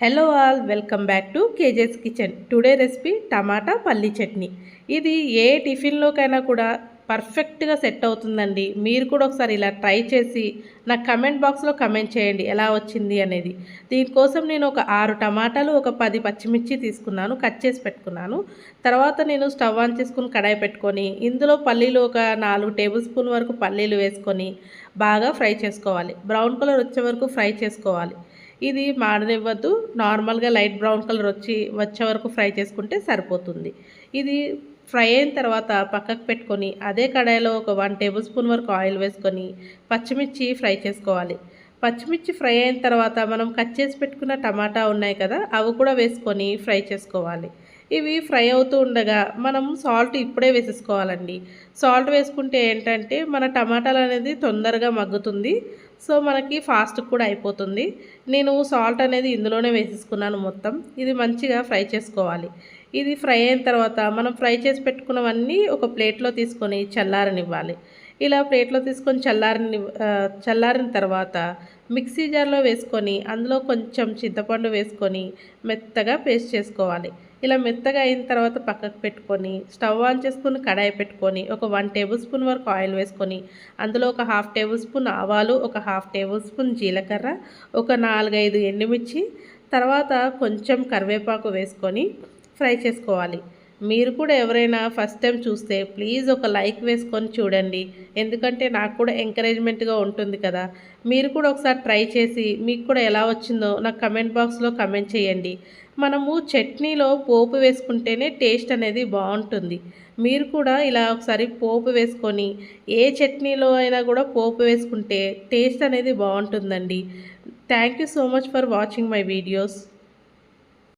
Hello all welcome back to KJ's kitchen today recipe tomato పల్లీ చట్నీ. ఇది ఏ టిఫిన్లోకైనా కూడా పర్ఫెక్ట్గా సెట్ అవుతుందండి. మీరు కూడా ఒకసారి ఇలా ట్రై చేసి నాకు కమెంట్ బాక్స్లో కమెంట్ చేయండి ఎలా వచ్చింది అనేది. దీనికోసం నేను ఒక ఆరు టమాటాలు ఒక పది పచ్చిమిర్చి తీసుకున్నాను కట్ చేసి పెట్టుకున్నాను. తర్వాత నేను స్టవ్ ఆన్ చేసుకుని కడాయి పెట్టుకొని ఇందులో పల్లీలు ఒక నాలుగు టేబుల్ స్పూన్ వరకు పల్లీలు వేసుకొని బాగా ఫ్రై చేసుకోవాలి. బ్రౌన్ కలర్ వచ్చే వరకు ఫ్రై చేసుకోవాలి. ఇది మాడనివ్వద్దు. నార్మల్గా లైట్ బ్రౌన్ కలర్ వచ్చి వచ్చే వరకు ఫ్రై చేసుకుంటే సరిపోతుంది. ఇది ఫ్రై అయిన తర్వాత పక్కకు పెట్టుకొని అదే కడాయిలో ఒక వన్ టేబుల్ స్పూన్ వరకు ఆయిల్ వేసుకొని పచ్చిమిర్చి ఫ్రై చేసుకోవాలి. పచ్చిమిర్చి ఫ్రై అయిన తర్వాత మనం కట్ చేసి పెట్టుకున్న టమాటా ఉన్నాయి కదా అవి కూడా వేసుకొని ఫ్రై చేసుకోవాలి. ఇవి ఫ్రై అవుతూ ఉండగా మనం సాల్ట్ ఇప్పుడే వేసేసుకోవాలండి. సాల్ట్ వేసుకుంటే ఏంటంటే మన టమాటాలు అనేది తొందరగా మగ్గుతుంది. సో మనకి ఫాస్ట్ కూడా అయిపోతుంది. నేను సాల్ట్ అనేది ఇందులోనే వేసేసుకున్నాను మొత్తం. ఇది మంచిగా ఫ్రై చేసుకోవాలి. ఇది ఫ్రై అయిన తర్వాత మనం ఫ్రై చేసి పెట్టుకున్నవన్నీ ఒక ప్లేట్లో తీసుకొని చల్లారనివ్వాలి. ఇలా ప్లేట్లో తీసుకొని చల్లారిని చల్లారిన తర్వాత మిక్సీ జార్లో వేసుకొని అందులో కొంచెం చింతపండు వేసుకొని మెత్తగా పేస్ట్ చేసుకోవాలి. ఇలా మెత్తగా అయిన తర్వాత పక్కకు పెట్టుకొని స్టవ్ ఆన్ చేసుకుని కడాయి పెట్టుకొని ఒక వన్ టేబుల్ స్పూన్ వరకు ఆయిల్ వేసుకొని అందులో ఒక హాఫ్ టేబుల్ స్పూన్ ఆవాలు ఒక హాఫ్ టేబుల్ స్పూన్ జీలకర్ర ఒక నాలుగైదు ఎండుమిర్చి తర్వాత కొంచెం కరివేపాకు వేసుకొని ఫ్రై చేసుకోవాలి. మీరు కూడా ఎవరైనా ఫస్ట్ టైం చూస్తే ప్లీజ్ ఒక లైక్ వేసుకొని చూడండి. ఎందుకంటే నాకు కూడా ఎంకరేజ్మెంట్గా ఉంటుంది కదా. మీరు కూడా ఒకసారి ట్రై చేసి మీకు కూడా ఎలా వచ్చిందో నాకు కమెంట్ బాక్స్లో కమెంట్ చేయండి. మనము చట్నీలో పోపు వేసుకుంటేనే టేస్ట్ అనేది బాగుంటుంది. మీరు కూడా ఇలా ఒకసారి పోపు వేసుకొని ఏ చట్నీలో అయినా కూడా పోపు వేసుకుంటే టేస్ట్ అనేది బాగుంటుందండి. Thank you so much for watching my videos